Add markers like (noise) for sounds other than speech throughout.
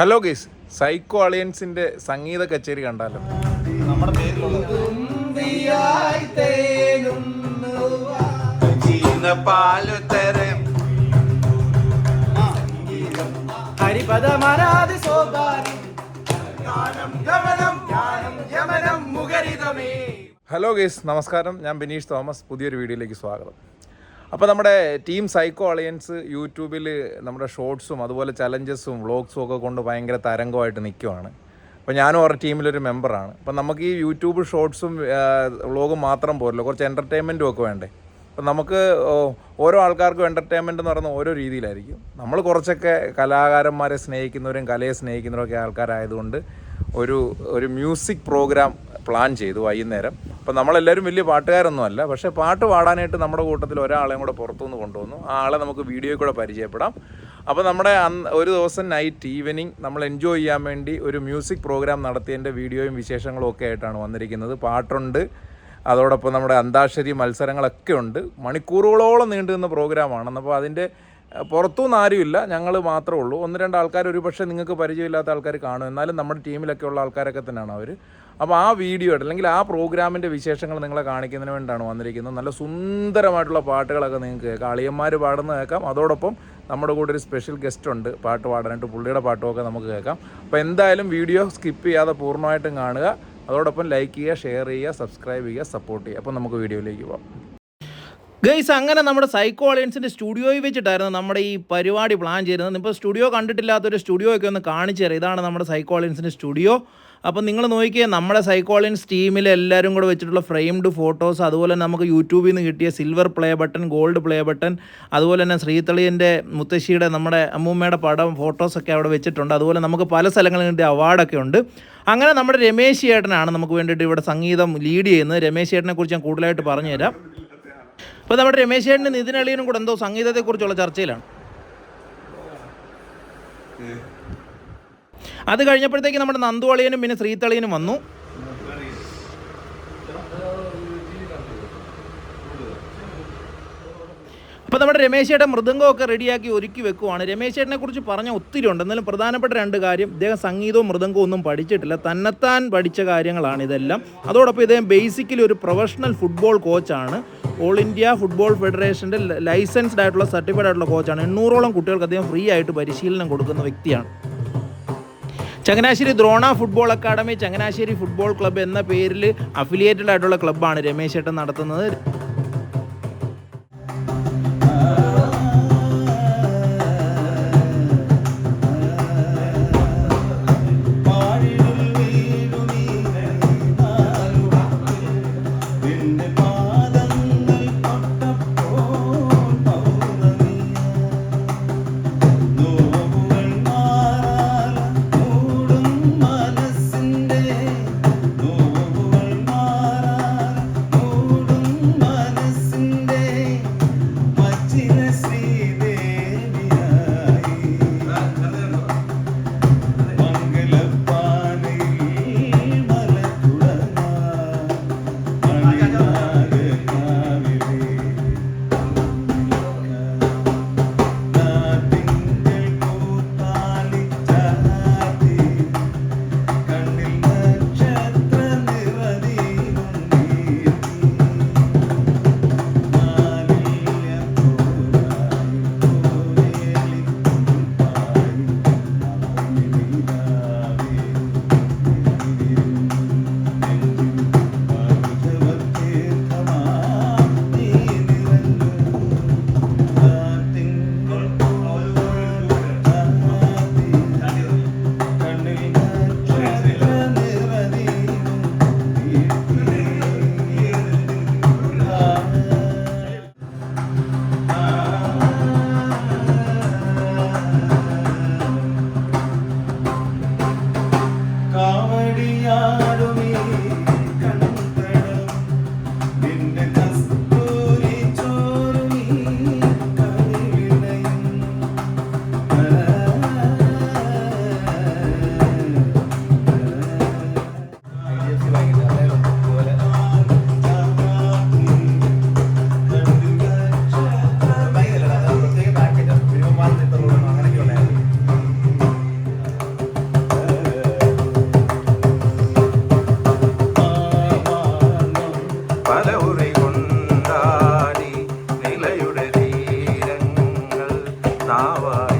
Hello ഗീസ് psycho അളിയൻസിന്റെ സംഗീത കച്ചേരി കണ്ടാലോ? നമ്മുടെ സോപാരി. ഹലോ ഗീസ് നമസ്കാരം. ഞാൻ ബിനീഷ് തോമസ്. പുതിയൊരു വീഡിയോയിലേക്ക് സ്വാഗതം. അപ്പോൾ നമ്മുടെ ടീം സൈക്കോ അളിയൻസ് യൂട്യൂബിൽ നമ്മുടെ ഷോർട്സും അതുപോലെ ചലഞ്ചസും വ്ളോഗ്സും ഒക്കെ കൊണ്ട് ഭയങ്കര തരംഗമായിട്ട് നിൽക്കുവാണ് അപ്പോൾ ഞാനും അവരുടെ ടീമിലൊരു മെമ്പറാണ്. അപ്പം നമുക്ക് ഈ യൂട്യൂബ് ഷോർട്സും വ്ളോഗും മാത്രം പോരല്ലോ. കുറച്ച് എന്റർടൈൻമെന്റും ഒക്കെ വേണ്ടേ. അപ്പം നമുക്ക് ഓരോ ആൾക്കാർക്കും എന്റർടൈൻമെന്റ് എന്ന് പറയുന്ന ഓരോ രീതിയിലായിരിക്കും. നമ്മൾ കുറച്ചൊക്കെ കലാകാരന്മാരെ സ്നേഹിക്കുന്നവരും കലയെ സ്നേഹിക്കുന്നവരൊക്കെ ആൾക്കാരായതുകൊണ്ട് ഒരു ഒരു മ്യൂസിക് പ്രോഗ്രാം പ്ലാൻ ചെയ്തു വൈകുന്നേരം. അപ്പം നമ്മളെല്ലാവരും വലിയ പാട്ടുകാരൊന്നും അല്ല പക്ഷേ പാട്ട് പാടാനായിട്ട് നമ്മുടെ കൂട്ടത്തിൽ ഒരാളെയും കൂടെ പുറത്തുനിന്ന് കൊണ്ടുവന്നു. ആ ആളെ നമുക്ക് വീഡിയോയിൽ കൂടെ പരിചയപ്പെടാം. അപ്പോൾ നമ്മുടെ ഒരു ദിവസം നൈറ്റ് ഈവനിങ് നമ്മൾ എൻജോയ് ചെയ്യാൻ വേണ്ടി ഒരു മ്യൂസിക് പ്രോഗ്രാം നടത്തിയതിന്റെ വീഡിയോയും വിശേഷങ്ങളും ഒക്കെ ആയിട്ടാണ് വന്നിരിക്കുന്നത്. പാട്ടുണ്ട്. അതോടൊപ്പം നമ്മുടെ അന്താക്ഷരി മത്സരങ്ങളൊക്കെ ഉണ്ട്. മണിക്കൂറുകളോളം നീണ്ടു നിന്ന പ്രോഗ്രാമാണ് അപ്പോൾ അതിന്റെ പുറത്തുനിന്ന് ആരുമില്ല ഞങ്ങൾ മാത്രമേ ഉള്ളൂ. ഒന്ന് രണ്ട് ആൾക്കാർ ഒരു പക്ഷേ നിങ്ങൾക്ക് പരിചയമില്ലാത്ത ആൾക്കാർ കാണും. എന്നാലും നമ്മുടെ ടീമിലൊക്കെ ഉള്ള ആൾക്കാരൊക്കെ തന്നെയാണ് അവർ അപ്പോൾ ആ വീഡിയോ അല്ലെങ്കിൽ ആ പ്രോഗ്രാമിന്റെ വിശേഷങ്ങൾ നിങ്ങളെ കാണിക്കുന്നതിന് വേണ്ടിയാണ് വന്നിരിക്കുന്നത്. നല്ല സുന്ദരമായിട്ടുള്ള പാട്ടുകളൊക്കെ നിങ്ങൾക്ക് കേൾക്കാം. അളിയന്മാർ പാടുന്ന കേൾക്കാം. അതോടൊപ്പം നമ്മുടെ കൂടെ ഒരു സ്പെഷ്യൽ ഗസ്റ്റ് ഉണ്ട്. പാട്ട് പാടാനായിട്ട് പുള്ളിയുടെ പാട്ടുമൊക്കെ നമുക്ക് കേൾക്കാം. അപ്പോൾ എന്തായാലും വീഡിയോ സ്കിപ്പ് ചെയ്യാതെ പൂർണമായിട്ടും കാണുക. അതോടൊപ്പം ലൈക്ക് ചെയ്യുക ഷെയർ ചെയ്യുക സബ്സ്ക്രൈബ് ചെയ്യുക സപ്പോർട്ട് ചെയ്യുക. അപ്പോൾ നമുക്ക് വീഡിയോയിലേക്ക് പോകാം ഗൈസ് അങ്ങനെ നമ്മുടെ സൈക്കോ ഓളിയൻസിന്റെ സ്റ്റുഡിയോയിൽ വെച്ചിട്ടായിരുന്നു നമ്മുടെ ഈ പരിപാടി പ്ലാൻ ചെയ്തിരുന്നത്. ഇപ്പോൾ സ്റ്റുഡിയോ കണ്ടിട്ടില്ലാത്തൊരു സ്റ്റുഡിയോ ഒക്കെ ഒന്ന് കാണിച്ചു തരാം. ഇതാണ് നമ്മുടെ സൈക്കോ ഓളിയൻസിന്റെ സ്റ്റുഡിയോ. അപ്പോൾ നിങ്ങൾ നോക്കിയേ നമ്മുടെ സൈക്കോ ഓളിയൻസ് ടീമിൽ എല്ലാവരും കൂടെ വെച്ചിട്ടുള്ള ഫ്രെയിംഡ് ഫോട്ടോസ് അതുപോലെ നമുക്ക് യൂട്യൂബിൽ നിന്ന് കിട്ടിയ silver play button gold play button അതുപോലെ തന്നെ ശ്രീതളിയന്റെ മുത്തശ്ശിയുടെ നമ്മുടെ അമ്മൂമ്മയുടെ പടം ഫോട്ടോസൊക്കെ അവിടെ വെച്ചിട്ടുണ്ട്. അതുപോലെ നമുക്ക് പല സ്ഥലങ്ങളിൽ കിട്ടിയ അവാർഡൊക്കെ ഉണ്ട്. അങ്ങനെ നമ്മുടെ രമേശ് ചേട്ടനാണ് നമുക്ക് വേണ്ടിയിട്ട് ഇവിടെ സംഗീതം ലീഡ് ചെയ്യുന്നത്. രമേശ് ചേട്ടനെ കുറിച്ച് ഞാൻ കൂടുതലായിട്ട് പറഞ്ഞു അപ്പോൾ നമ്മുടെ രമേശ് ചേട്ടനും നിതിൻ അളിയനും കൂടെ എന്തോ സംഗീതത്തെക്കുറിച്ചുള്ള ചർച്ചയിലാണ്. അത് കഴിഞ്ഞപ്പോഴത്തേക്ക് നമ്മുടെ നന്ദു അളിയനും പിന്നെ ശ്രീത്തളിയനും വന്നു. അപ്പോൾ നമ്മുടെ രമേശ് ചേട്ടൻ മൃദംഗമൊക്കെ റെഡിയാക്കി ഒരുക്കി വെക്കുവാണ്. രമേശ് ചേട്ടനെ കുറിച്ച് പറഞ്ഞ ഒത്തിരി ഉണ്ട്. എന്നാലും പ്രധാനപ്പെട്ട രണ്ട് കാര്യം ഇദ്ദേഹം സംഗീതവും മൃദംഗവും ഒന്നും പഠിച്ചിട്ടില്ല. തന്നെത്താൻ പഠിച്ച കാര്യങ്ങളാണ് ഇതെല്ലാം. അതോടൊപ്പം ഇദ്ദേഹം ബേസിക്കലി ഒരു പ്രൊഫഷണൽ ഫുട്ബോൾ കോച്ചാണ് ഓൾ ഇന്ത്യ ഫുട്ബോൾ ഫെഡറേഷന്റെ ലൈസൻസ്ഡ് ആയിട്ടുള്ള സർട്ടിഫൈഡ് ആയിട്ടുള്ള കോച്ചാണ് എണ്ണൂറോളം കുട്ടികൾക്ക് അദ്ദേഹം ഫ്രീ ആയിട്ട് പരിശീലനം കൊടുക്കുന്ന വ്യക്തിയാണ്. Changanassery Drona football academy Changanassery football club എന്ന പേരിൽ അഫിലിയേറ്റഡ് ആയിട്ടുള്ള ക്ലബ്ബാണ് രമേശ് ചേട്ടൻ നടത്തുന്നത്. знавай.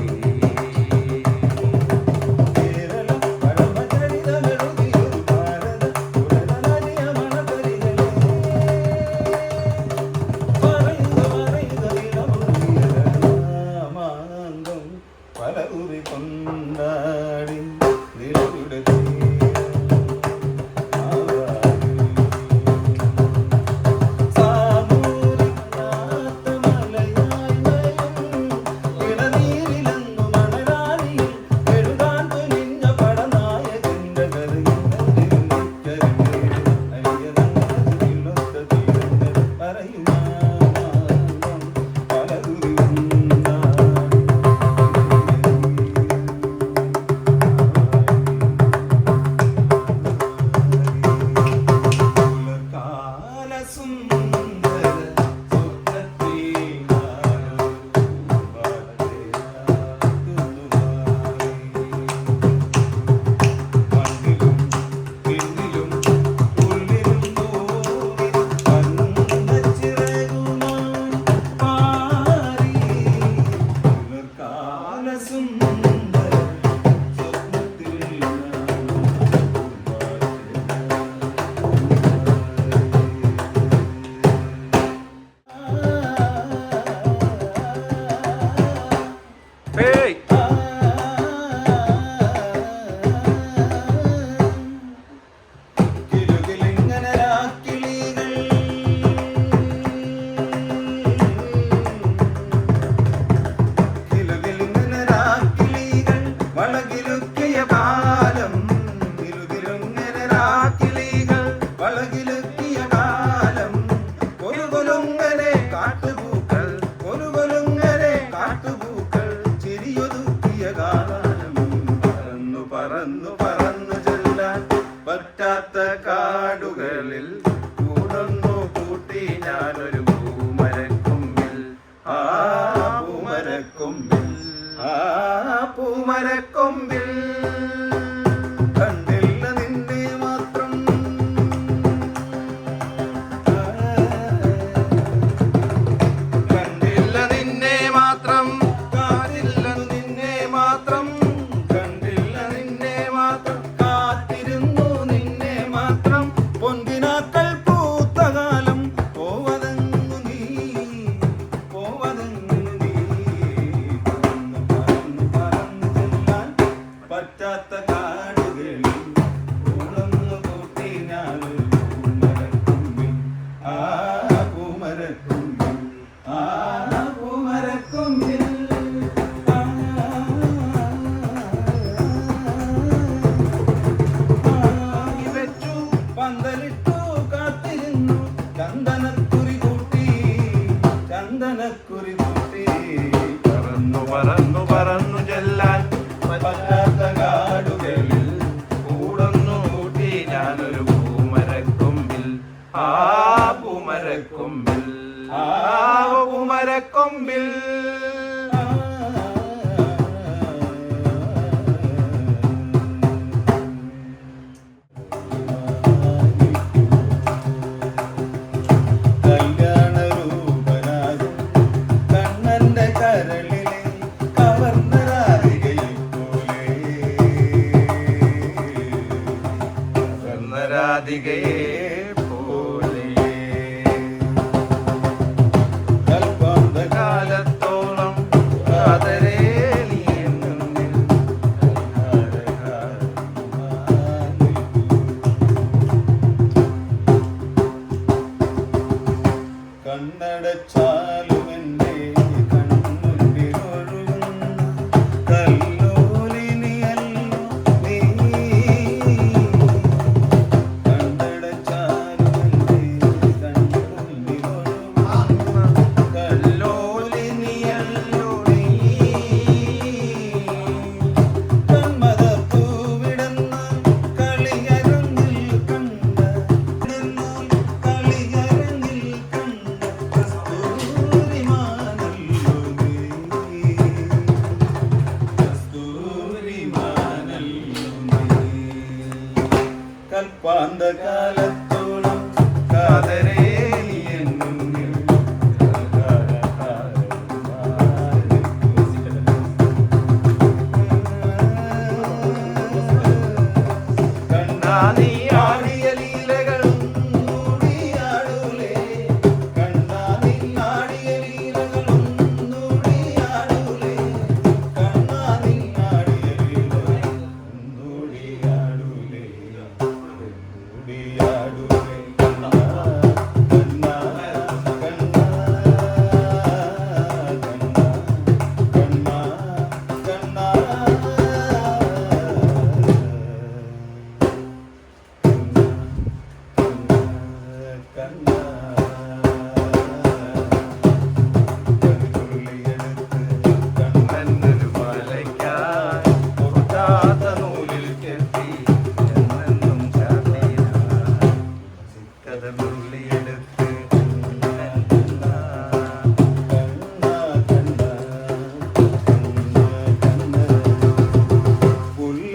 പൂമരക്കൊമ്പിൽ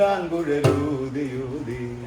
പുല്ലാങ്കുഴലൂതിയൂതി പുല്ലാങ്കുഴൽ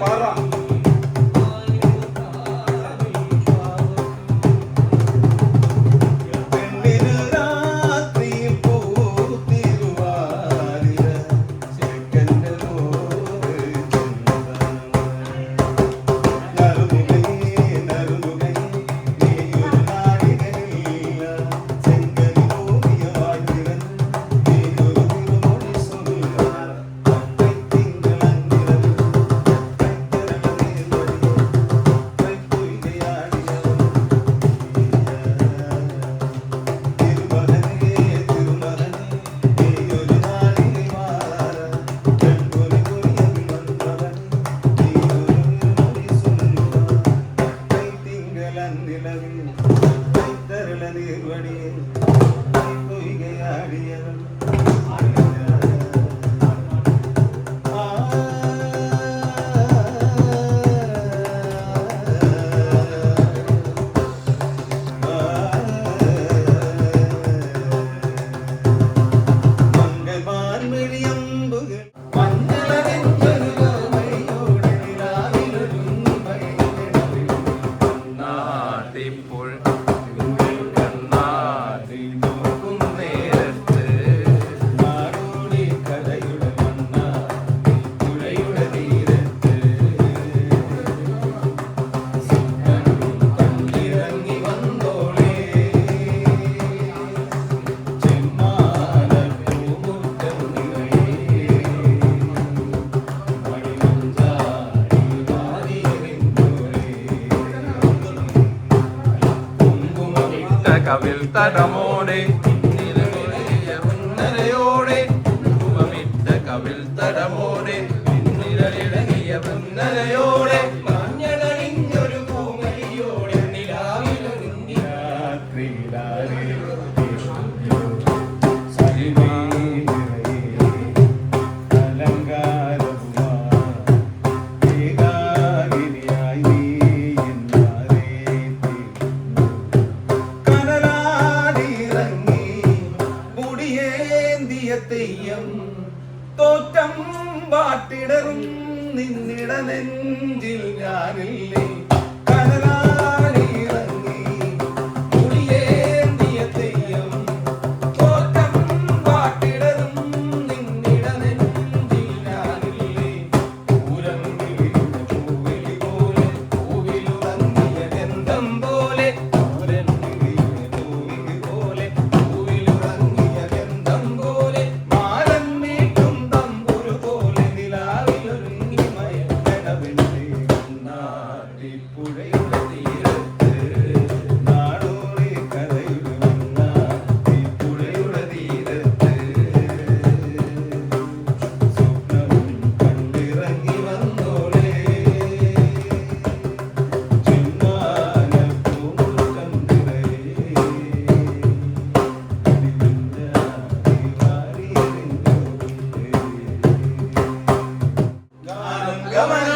മോനെ പാടാ. Obrigado. விழாவில் தடமோடே Come on.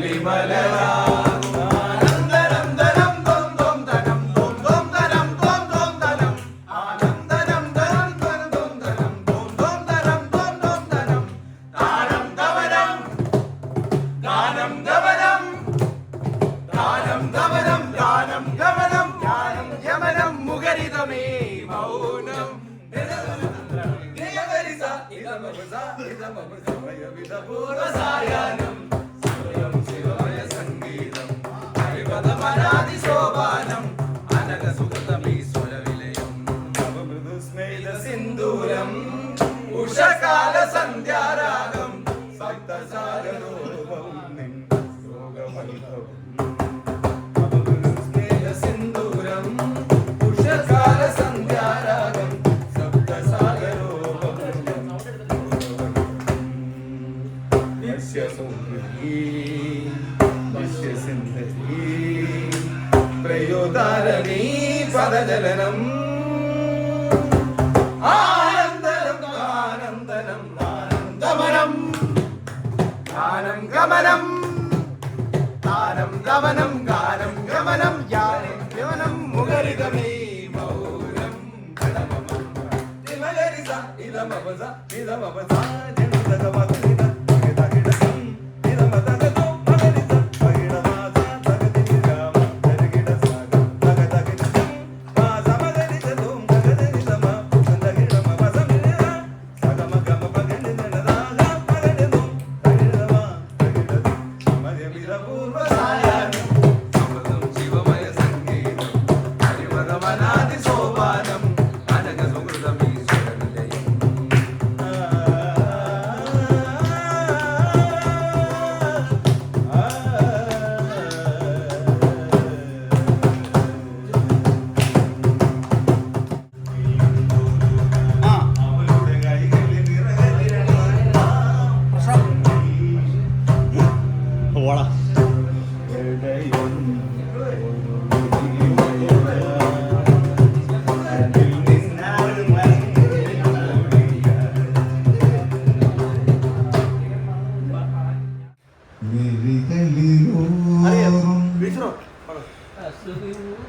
மலிமலரா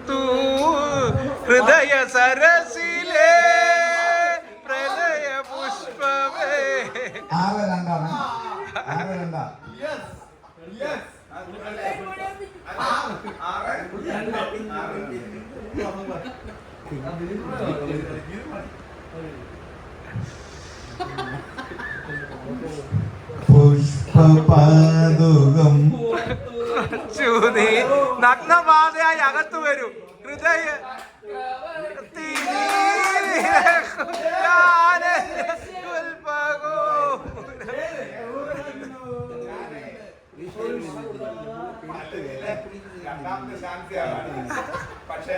തൂ ഹൃദയ സരസിലേ പ്രളയ പുഷ്പമേ. ആകെ രണ്ടാണ്. ആകെ രണ്ടാ. പുഷ്പ പാതുകം. തുറച്ചു നീ അകത്ത് അകത്തു വരും. ഹൃദയ (laughs) (laughs) പക്ഷേ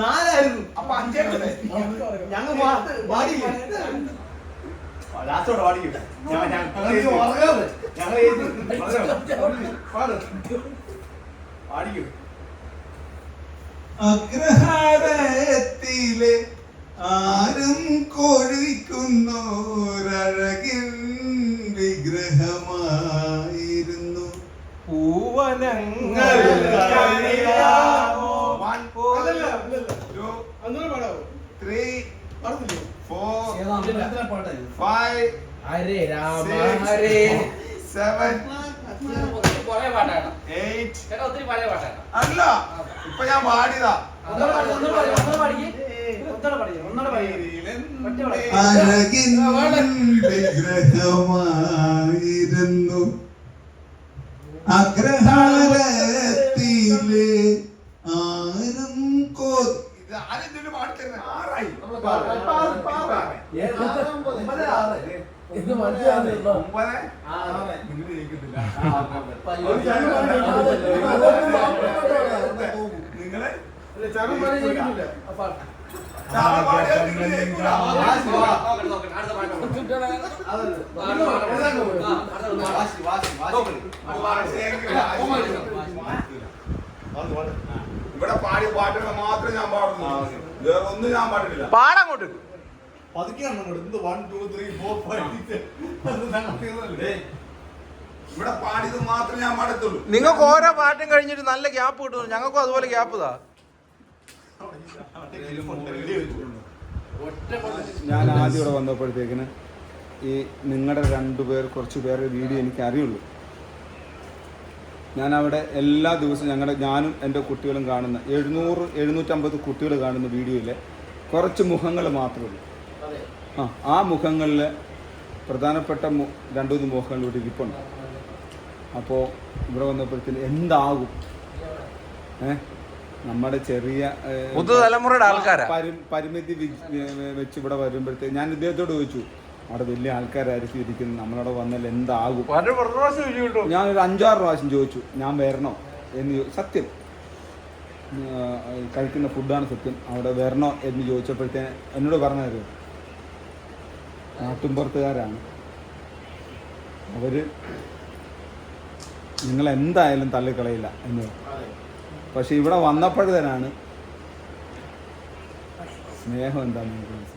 നാലായിരുന്നു. അപ്പൊ അഞ്ചേക്കല്ലേ ഞങ്ങൾ ലാസ്റ്റോടെ പാടിക്കും പാടിക്കും അഗ്രഹാരത്തിലെ ആരും കൊഴിക്കുന്നോരഴകിൽ വിഗ്രഹമായിരുന്നു. പൂവനങ്ങൾ ഹരേ രാമ. ഹരേ പാട്ടാണ് അല്ല ഇപ്പൊ ഞാൻ പാടിയതാ. അഴകിൻ വിഗ്രഹമായിരുന്നു. അഗ്രഹാരത്തിലെ ഇത് നിങ്ങൾ ജയിക്കത്തില്ല നിങ്ങൾ ഇവിടെ പാടിയ പാട്ടുകൾ മാത്രമേ ഞാൻ പാടുന്നു. വേറെ ഒന്നും ഞാൻ പാടില്ല. പാടങ്ങോട്ട്. ഇവിടെ പാടിയത് മാത്രമേ ഞാൻ പാടത്തുള്ളൂ. നിങ്ങൾക്ക് ഓരോ പാട്ടും കഴിഞ്ഞിട്ട് നല്ല ഗ്യാപ്പ് കിട്ടുന്നു. ഞങ്ങൾക്കും അതുപോലെ ഗ്യാപ്പ് താ ഞാൻ ആദ്യം ഇവിടെ വന്നപ്പോഴത്തേക്കിന് ഈ നിങ്ങളുടെ രണ്ടുപേർ കുറച്ച് പേരുടെ വീഡിയോ എനിക്ക് അറിയുള്ളൂ. ഞാൻ അവിടെ എല്ലാ ദിവസവും ഞങ്ങളുടെ ഞാനും എന്റെ കുട്ടികളും കാണുന്ന എഴുന്നൂറ് എഴുന്നൂറ്റമ്പത് കുട്ടികൾ കാണുന്ന വീഡിയോയിൽ കുറച്ച് മുഖങ്ങൾ മാത്രമേ ഉള്ളൂ. ആ ആ മുഖങ്ങളിൽ പ്രധാനപ്പെട്ട മു- രണ്ടു മൂന്ന് മുഖങ്ങൾ ഇവിടെ ഇരിപ്പുണ്ട്. അപ്പോൾ ഇവിടെ വന്നപ്പോഴത്തേന് എന്താകും? ഏ? നമ്മുടെ ചെറിയ പുതുതലമുറയുടെ ആൾക്കാരാ. പരിമിതി വെച്ച് ഇവിടെ വരുമ്പോഴത്തേക്ക് ഞാൻ ഇദ്ദേഹത്തോട് ചോദിച്ചു അവിടെ വലിയ ആൾക്കാരായിരിക്കും ഇരിക്കുന്നത്. നമ്മളവിടെ വന്നാൽ എന്താകും? ഞാൻ ഒരു അഞ്ചാറ് പ്രാവശ്യം ചോദിച്ചു. ഞാൻ വരണോ? എന്ന് സത്യം. കഴിക്കുന്ന ഫുഡാണ് സത്യം. അവിടെ വരണോ എന്ന് ചോദിച്ചപ്പോഴത്തേന് എന്നോട് പറഞ്ഞത് നാട്ടുംപുറത്തുകാരാണ് അവർ നിങ്ങൾ എന്തായാലും തള്ളിക്കളയില്ല എന്ന്. പക്ഷെ ഇവിടെ വന്നപ്പോഴത്തേനാണ് സ്നേഹം എന്താണെന്ന്